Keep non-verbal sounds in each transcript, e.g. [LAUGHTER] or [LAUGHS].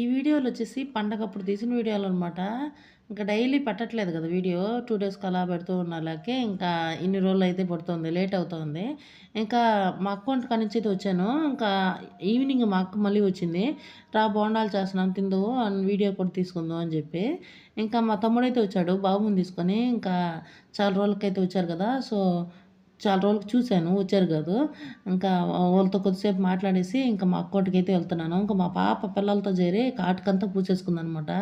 ఈ వీడియోలు వచ్చేసి పండగప్పుడు తీసిన వీడియోలు అనమాట ఇంకా డైలీ పెట్టట్లేదు కదా వీడియో. టూ డేస్కి అలా పెడుతూ ఉన్నలాగే ఇంకా ఇన్ని రోజులు అయితే పడుతుంది లేట్ అవుతుంది. ఇంకా మా అకౌంట్ నుంచి అయితే వచ్చాను. ఇంకా ఈవినింగ్ మా అక్క మళ్ళీ వచ్చింది. రా బోండాలు చేస్తున్నాను తిందువు అని వీడియో కూడా తీసుకుందాం అని చెప్పి. ఇంకా మా తమ్ముడైతే వచ్చాడు బాబుని తీసుకొని. ఇంకా చాలా రోజులకైతే వచ్చారు కదా. సో చాలా రోజులకి చూశాను వచ్చారు కాదు. ఇంకా వాళ్ళతో కొద్దిసేపు మాట్లాడేసి ఇంకా మా అక్కోటికి అయితే వెళ్తున్నాను. ఇంకా మా పాప పిల్లలతో చేరి కాటుకంతా పూచేసుకుందనమాట.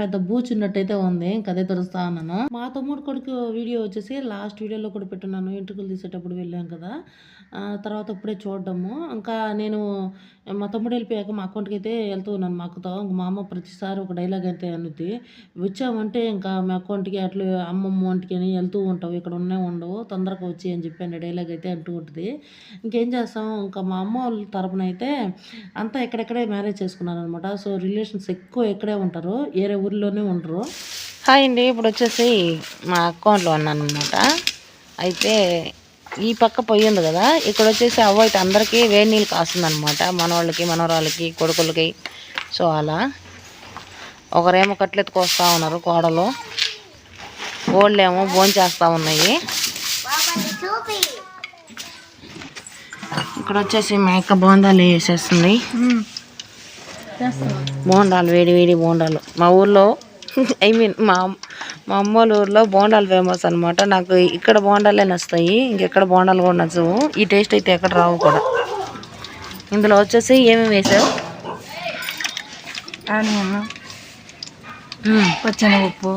పెద్ద బూచ్ ఉన్నట్టయితే ఉంది ఇంకా అదే తెలుస్తా ఉన్నాను. మా తమ్ముడు కొడుకు వీడియో వచ్చేసి లాస్ట్ వీడియోలో కూడా పెట్టున్నాను. ఇంటికలు తీసేటప్పుడు వెళ్ళాం కదా. తర్వాత ఇప్పుడే చూడడము. ఇంకా నేను మా తమ్ముడు వెళ్ళిపోయాక మా అకౌంట్కి అయితే వెళ్తూ ఉన్నాను. మా అక్కతో మా అమ్మ ప్రతిసారి ఒక డైలాగ్ అయితే అనుద్ది. వచ్చామంటే ఇంకా మా అకౌంట్కి అట్లా అమ్మమ్మ వంటికి అని వెళ్తూ ఉంటావు. ఇక్కడ ఉన్నే ఉండవు. తొందరగా వచ్చి అని చెప్పి డైలాగ్ అయితే అంటూ ఉంటుంది. ఇంకేం చేస్తాం? ఇంకా మా అమ్మ వాళ్ళ తరపున అయితే అంతా ఎక్కడెక్కడే మ్యారేజ్ చేసుకున్నారనమాట సో రిలేషన్స్ ఎక్కువ ఎక్కడే ఉంటారు? వేరే ఊర్లోనే ఉండరు. హాయ్ అండి. ఇప్పుడు వచ్చేసి మా అకౌంట్లో ఉన్నాను అనమాట అయితే ఈ పక్క పొయ్యి ఉంది కదా ఇక్కడ వచ్చేసి అవ్వ అయితే అందరికీ వేడి నీళ్ళు కాస్తుంది అనమాట మనవాళ్ళకి మనవరాళ్ళకి కొడుకులకి. సో అలా ఒకరేమో కట్లెత్తుకు వస్తూ ఉన్నారు కోడలు. ఓళ్ళేమో భోంచేస్తూ ఉన్నాయి. ఇక్కడ వచ్చేసి మా యొక్క బోండాలు వేసేస్తుంది. బోండాలు వేడి వేడి బోండాలు. మా ఊర్లో [LAUGHS] ఐ మీన్ మా మా అమ్మోళ్ళ ఊర్లో బోండాలు ఫేమస్ అనమాట నాకు ఇక్కడ బోండాలే నచ్చుతాయి ఇంకెక్కడ బోండాలు కూడా నచ్చవు. ఈ టేస్ట్ అయితే ఎక్కడ రావు కూడా. ఇందులో వచ్చేసి ఏమేమి వేసావు? ఆనియన్ మ్మ్. పచ్చెనగపప్పు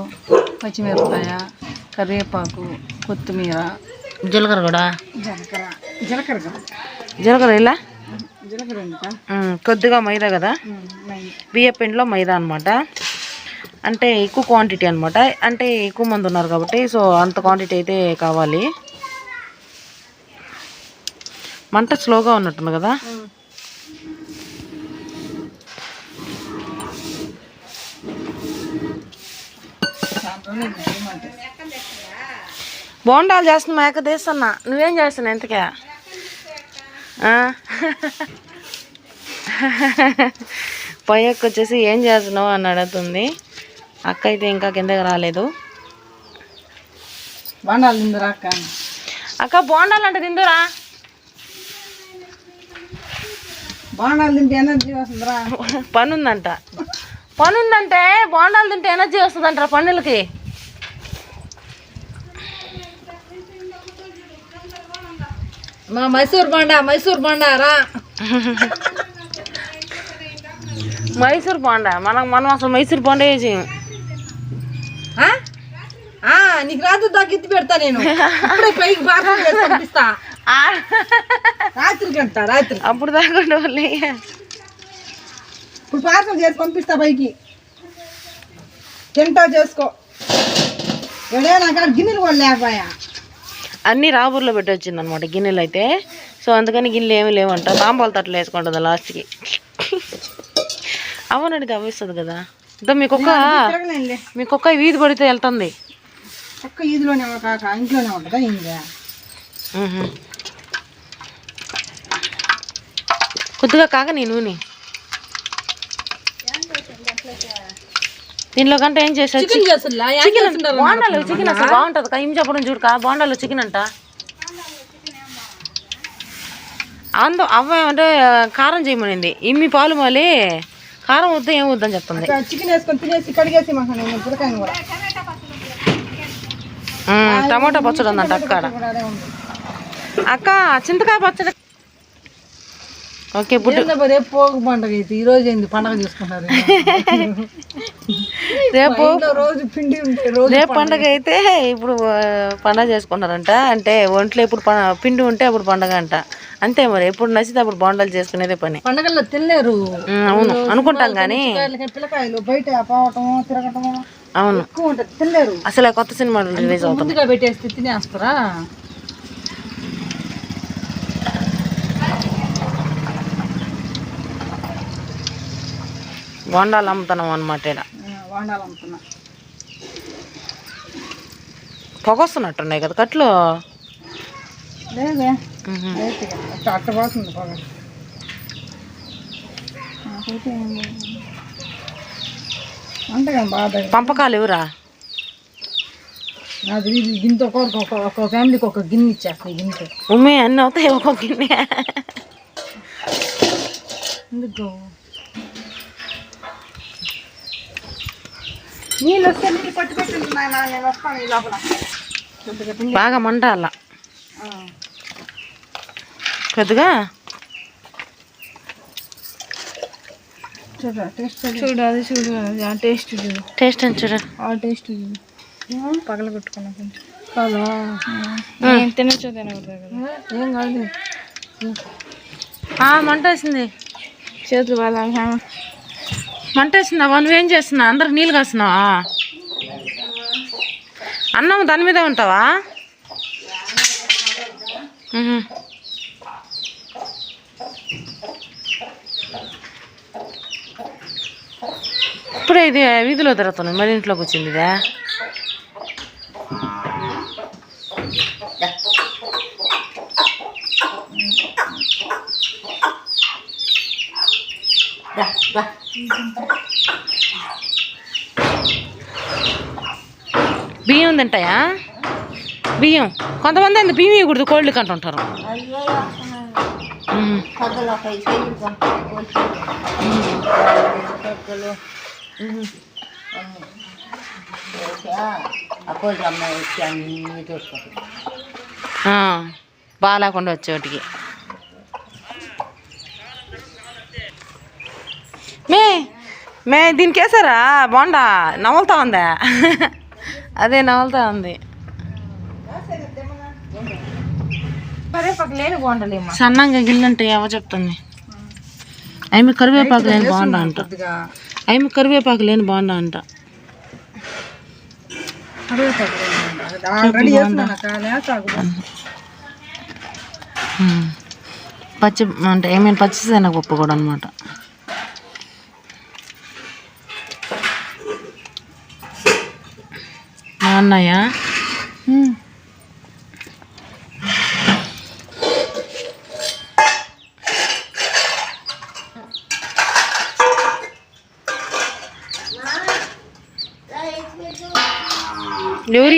పచ్చిమిరపకాయ కరివేపాకు కొత్తిమీర. జీలకర్ర కూడా? జీలకర్ర. జీలకర్ర. జీలకర్ర ఇలా. కొద్దిగా మైదా కదా? బియ్య పిండిలో మైదా అనమాట అంటే ఎక్కువ క్వాంటిటీ అనమాట అంటే ఎక్కువ మంది ఉన్నారు కాబట్టి సో అంత క్వాంటిటీ అయితే కావాలి. మంట స్లోగా ఉన్నట్టుంది కదా? బోండాలు చేస్తున్నా మేక తీస్తున్నా. నువ్వేం చేస్తున్నావు ఎంతకే పై పొయ్యకు వచ్చేసి ఏం చేస్తున్నావు అని అడుగుతుంది. అక్క అయితే ఇంకా కిందకి రాలేదు. బాండాలు తిందిరా అక్క. అక్క బోండాలు అంటే తిందురా. బాండాలు తింటే ఎనర్జీ వస్తుందిరా. పని ఉందంట పని ఉందంటే బోండాలు తింటే ఎనర్జీ వస్తుందంట పనులకి మా మైసూర్ బాండా మైసూర్ బాండా రా. మైసూర్ బోండా మనం మనం అసలు మైసూర్ బోండా చేయం. నీకు రాదు దాకా ఎత్తి పెడతా నేను. ఇప్పుడే పైకి బాగా పంపిస్తా. రాత్రి గంట రాత్రి. అప్పుడు దాకా ఇప్పుడు పార్సల్ చేసి పంపిస్తా పైకి. తింటా చేసుకో. ఎడే నాకు గిన్నెలు కూడా లేకపోయా. అన్ని రాబూర్లో పెట్టి వచ్చింది అనమాట గిన్నెలు అయితే. సో అందుకని గిన్నెలు ఏమి లేవంట. తాంబాలు తట్టలు వేసుకుంటుంది లాస్ట్కి. అవునండి అవ్విస్తుంది కదా. ఇదో మీ కుక్క మీ కుక్క వీధి పడితే వెళ్తుంది. ఒక్క ఈదులోనే కాక ఇంట్లోనే ఉంటుందా ఇంకా. కొద్దిగా కాక నీ నూనె. దీనిలో కంటే ఏం చేసావు చికెన్ బోండాలు చికెన్ అసలు బాగుంటుంది కదా? ఇమి చెప్పడం చూడక బోండాలు చికెన్ అంట. అందు అవ్వ అంటే కారం చేయమనింది. ఇమ్మి పాలు మళ్ళీ. కారం వద్దు ఏం వద్దని చెప్తుంది. చికెన్ వేసుకొని తినేసి కడిగేసి కూడా. టమాటా పచ్చడి ఉందంట అక్కడ. అక్క చింతకాయ పచ్చడి ఓకే ఏందబ్బా రేపు పోగు పండుగ అయితే ఈ రోజు ఏంది పండుగ చేసుకుంటారు రేపు రోజు పిండి రేపు పండగ. అయితే ఇప్పుడు పండగ చేసుకుంటారంట. అంటే ఒంట్లో ఎప్పుడు ప- పిండి ఉంటే అప్పుడు పండగ అంట. అంతే మరి ఎప్పుడు నచ్చితే అప్పుడు బోండాలు చేసుకునేదే పని. పండగల్లో తినలేరు. అవును అనుకుంటాం కానీ. పిల్లకాయలు బయట పోవటము తిరగటము అవును. తినలేరు. అసలు కొత్త సినిమాలు రిలీజ్ అవుతుంది పెట్టేస్తే తినేస్తారా? బోండాలు అమ్ముతున్నాం అనమాట ఇక్కడ వండాలనుకున్నా పొగ వస్తున్నట్టున్నాయి కదా కట్లు? లేదే. ఉహు. లేదుగా. అట్ట అట్ట పోతుంది పొగ. పంపకాలు ఎవరా? అది ఇది గింత ఒక ఒక ఒక ఫ్యామిలీకి ఒక గిన్నె ఇచ్చేస్తాయి గింత. ఉమ్మే అన్నీ అవుతాయి ఒక గిన్నె. ఎందుకు? నీళ్ళు వస్తే నీళ్ళు పట్టు పెట్టండి నాయన నేను వస్తాను ఈ లోపల. బాగా మండాల. కొద్దిగా చూడు టేస్ట్ చూడు. అది చూడు టేస్ట్ చూడు. టేస్ట్ అని చూడ? ఆ టేస్ట్ చూడు. పగల కొట్టుకున్నా కొంచెం. కాదా? నేను తినొచ్చు తినకూడదు కదా. ఏం కాదు. ఆ, మంట వేసింది. చేతులు బాగా వంట వేసిందా నువ్వేం చేస్తున్నావు అందరికి నీళ్ళు కాస్తున్నావా? అన్నం దాని మీదే ఉంటావా? ఇప్పుడే ఇది వీధిలో తిరుగుతుంది మరి ఇంట్లోకి వచ్చింది ఇదే. బియ్యం తింటాయా? బియ్యం. కొంతమంది అంత బియ్యం ఇవ్వకూడదు కోళ్ళు కంటుంటారు బాగాలేకుండా వచ్చేటికి మే మే దీనికి వేసారా? బాగుండా నవలుతా ఉందా? అదే నవలుతా ఉంది. సన్నంగా గిల్లంటే ఏమో చెప్తుంది. ఆమె కరివేపాకు లేని బాగుండా అంట. ఆమె కరివేపాకు లేని బాగుండా అంట. పచ్చి అంటే ఏమైనా పచ్చి శనగపప్పు కూడా అనమాట మా అన్నయ్య? ఎవరి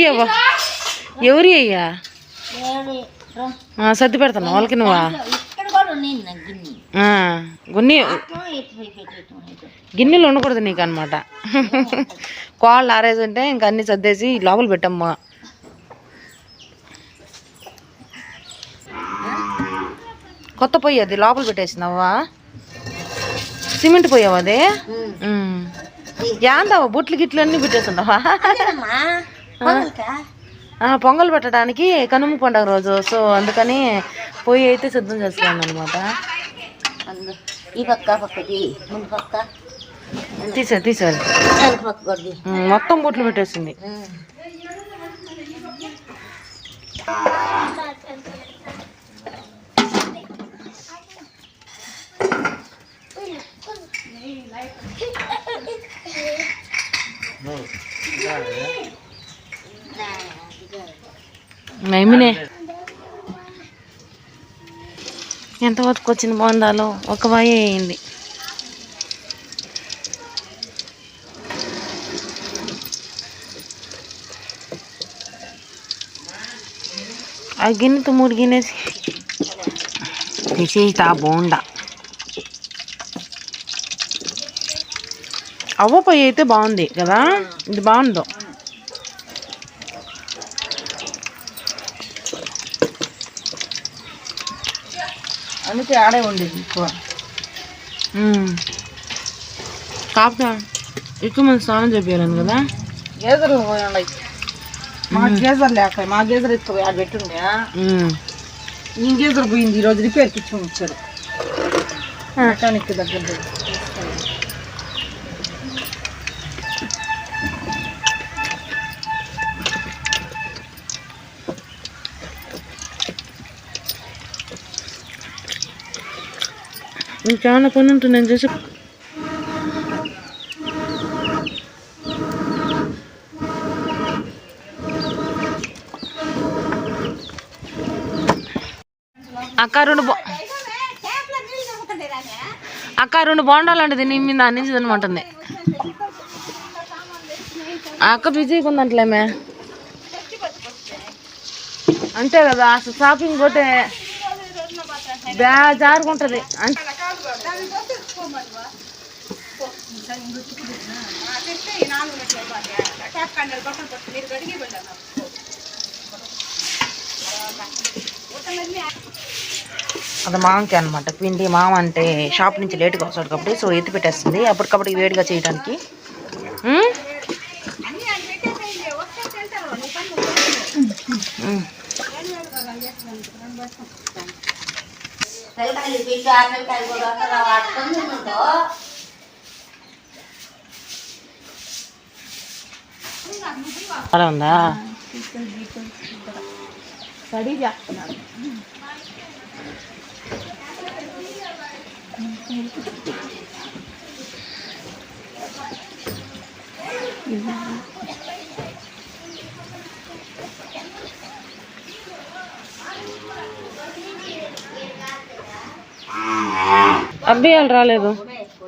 ఎవరి అయ్యా? సర్ది పెడతాను వాళ్ళకి నువ్వా? గున్ని. గిన్నెలు ఉండకూడదు నీకు అనమాట కోళ్ళు ఆరేసి ఉంటే ఇంకా అన్ని సర్దేసి లోపల పెట్టమ్మా. కొత్త పొయ్యి అది లోపల పెట్టేసినావా? సిమెంట్ పొయ్యావా అది. యాందావా బుట్లు గిట్లు అన్నీ పెట్టేస్తున్నావా పొంగల్ పెట్టడానికి కనుమ పండుగ రోజు సో అందుకని పొయ్యి అయితే సిద్ధం చేస్తున్నాను అనమాట ఈ పక్క పక్కది ముందు పక్క. తీసే తీసే వెనక పక్క కొద్ది. ఉమ్, మొత్తం బుట్లు పెట్టేసింది. మేమినే ఎంత వరకు వచ్చిన బోండాలో? ఒక వాయి అయింది. ఆ గిన్నెతో మూడు గిన్నెసి తీసేస్తా బోండా అవ్వ పొయ్యి అయితే బాగుంది కదా ఇది బాగుందో అందుకే ఆడే ఉండేది ఎక్కువ కాపుతా ఎక్కువ మంది స్నానం చేపించాను కదా గేదర్లు పోయి ఉన్నాయి మా గేజర్ లేక మా గేజర్ ఎక్కువ ఆడ పెట్టుండే. ఈ గేజర్ పోయింది ఈరోజు రిపేర్కి ఇచ్చుకొని వచ్చారు మెకానిక్ దగ్గర. ఇంకేమైనా పని ఉంటే నేను చేసి అక్క రెండు అక్క రెండు బోండాలు అంటే మీ మీద నుంచి తినమంటుంది అక్క బిజీగా ఉందంటలేమే అంతే కదా అసలు షాపింగ్ పోతే బేజారుగా ఉంటుంది. అంటే అది మామకి అనమాట పిండి మామ అంటే షాప్ నుంచి లేట్గా వస్తాడు కాబట్టి సో ఎత్తి పెట్టేస్తుంది. అప్పటికప్పటికి వేడిగా చేయడానికి. అలా ఉందా? తలకాయలు పిండి ఉందా అబ్బాయిలు రాలేదు.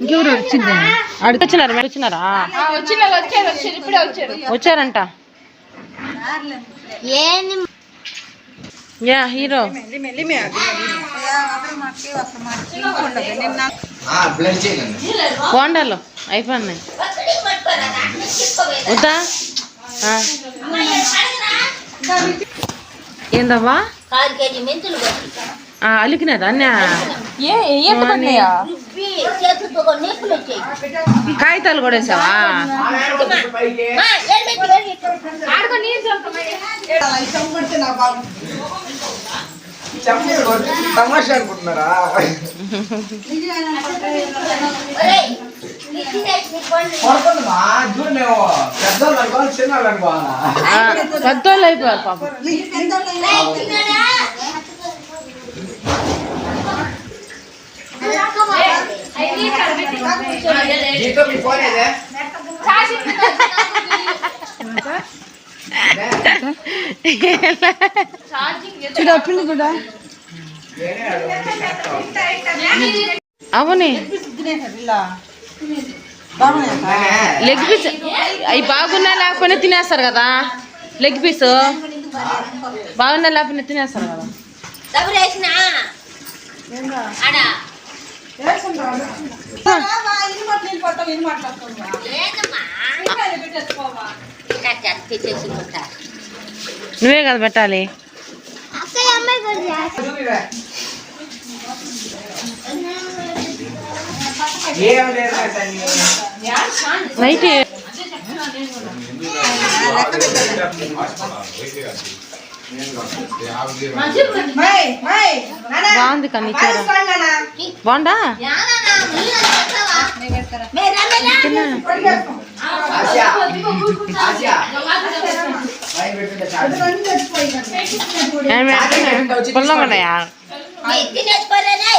ఇంకెవరు వచ్చింది? అడిగి వచ్చినారు? మీరు వచ్చినారా? వచ్చారంట. Yeah hero. బోండాలు అయిపోయినాయి వద్దా? ఆ. ఏందవ్వా? వచ్చాయి కాగితాలు కూడా వేసావా? తమాషా అనుకుంటున్నారా ఒరేయ్, నీ పెద్దోళ్ళు అనుకోవాలి చిన్నోళ్ళు అనుకోవాలా పెద్దోళ్ళు అయిపోయారు పాపం ఫోన్ అవుని. లెగ్ పీస్ అవి బాగున్నా లేకపోయినా తినేస్తారు కదా. లెగ్ పీస్ బాగున్నా లేకపోయినా తినేస్తారు కదా. డబ్బులు నువ్వే కదా పెట్టాలి. నైట్ బాగుంది కానీ బాగుందా? యాదనా, మీరు చేస్తావా? మీరు రమ్మేలా? ఆసియా. ఆసియా. పైన పెట్టుంటే చాలు. పుల్లంగా ఉన్నాయా మీరు తినేసుకోరేనే.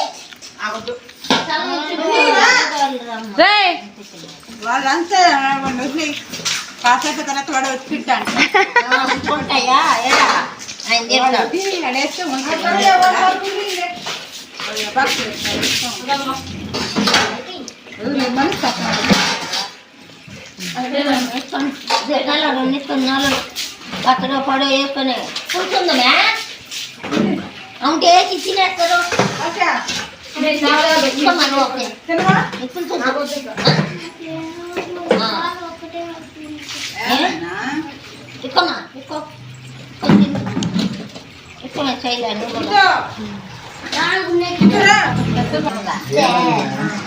రేయ్ వాళ్ళంతా కాసేపు తర్వాత వాడు వచ్చి తింటాను ఆ, ఉంచుకుంటాయా? ఏడా? ఆయన తింటాడు. అడేస్తే జనాలు రెండు కొన్నాళ్ళు అక్కడ వేసుకొని కూర్చుందమే అవుంటే వేసి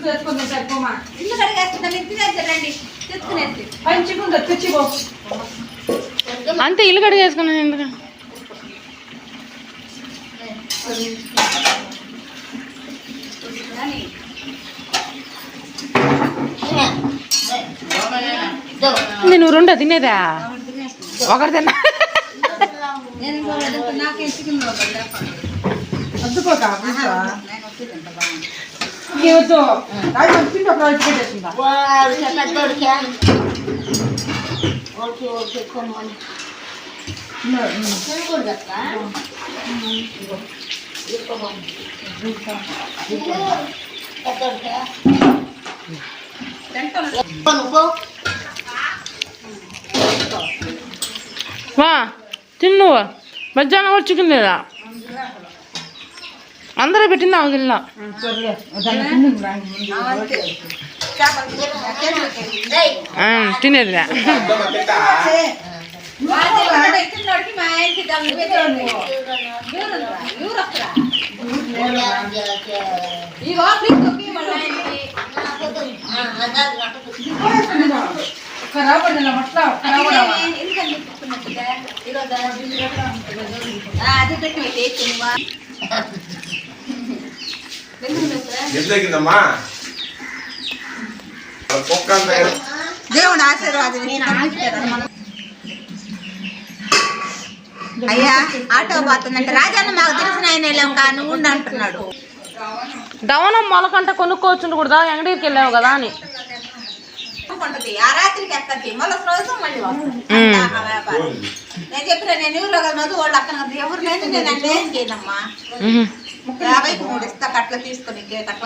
తెచ్చుకుందాం సరిపోమా ఇల్లు పంచుకుందా తెచ్చిపో అంతే ఇల్లు కడిగేసుకున్నాను ఎందుకు? నేను రెండు తినేదా? ఒకటి తిన్నా. వద్దుకోక వద్దు. అది మంచి పిండి ఒక రోజు పెట్టేసిందా వాడు పెద్దోడికే. ఓకే ఓకే కొమ్మని తినకూడదు అక్క పెద్దోడికే. కొనుక్కో వా తిన్ను మధ్యాహ్నం లేదా? అందరూ పెట్టింది ఆమె తిన్నా రేయ్ ఆ, తినేదిలే ఎంత తగ్గిందమ్మా కుక్క అంత దేవుడు ఆశీర్వాదం అయ్యా ఆటో పోతుందంటే. రాజాన్న మాకు తెలిసిన ఆయన వెళ్ళాం కానీ నువ్వు ఉండు అంటున్నాడు. దవనం మొలకంట కొనుక్కోవచ్చు కూడా ఎంగడికి వెళ్ళావు కదా అని. ఉంటది ఆ రాత్రికి ఎక్కడికి మళ్ళీ రోజు మళ్ళీ వస్తుంది. ఆ వ్యాపారం. నేను చెప్పిన నేను ఊర్లో మధు వాళ్ళు అక్కడ ఎవరు లేదు నేను అన్నీ ఏం చేయనమ్మా. యాభైకి మూడు ఇస్తా కట్ల తీసుకొని కట్ల